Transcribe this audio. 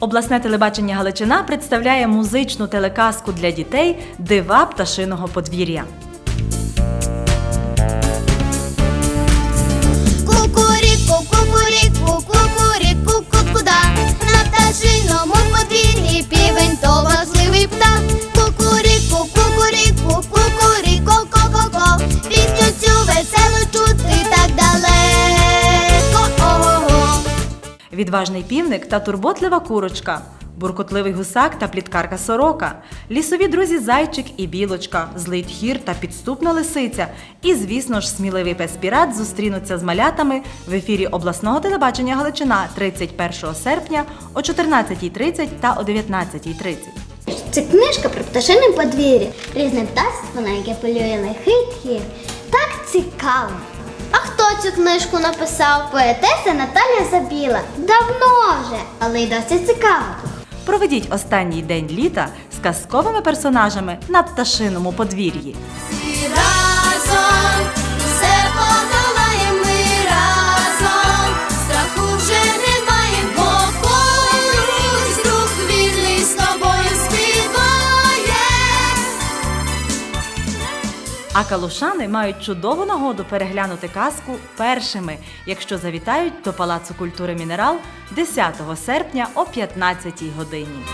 Обласне телебачення Галичина представляє музичну телеказку для дітей Дива пташиного подвір'я. Відважний півник та турботлива курочка, буркотливий гусак та пліткарка сорока, лісові друзі зайчик і білочка, злий тхір та підступна лисиця. І, звісно ж, сміливий пес пірат зустрінуться з малятами в ефірі обласного телебачення Галичина 31 серпня о 14.30 та о 19.30. Це книжка про пташине подвір'я. Різне птаство, на яке полює лихий тхір. Так цікаво. А хто цю книжку написав? Поетеса Наталя Забіла. Давно вже, але й досить цікаво. Проведіть останній день літа з казковими персонажами на пташиному подвір'ї. А калушани мають чудову нагоду переглянути казку першими, якщо завітають до Палацу культури Мінерал 10 серпня о 15 годині.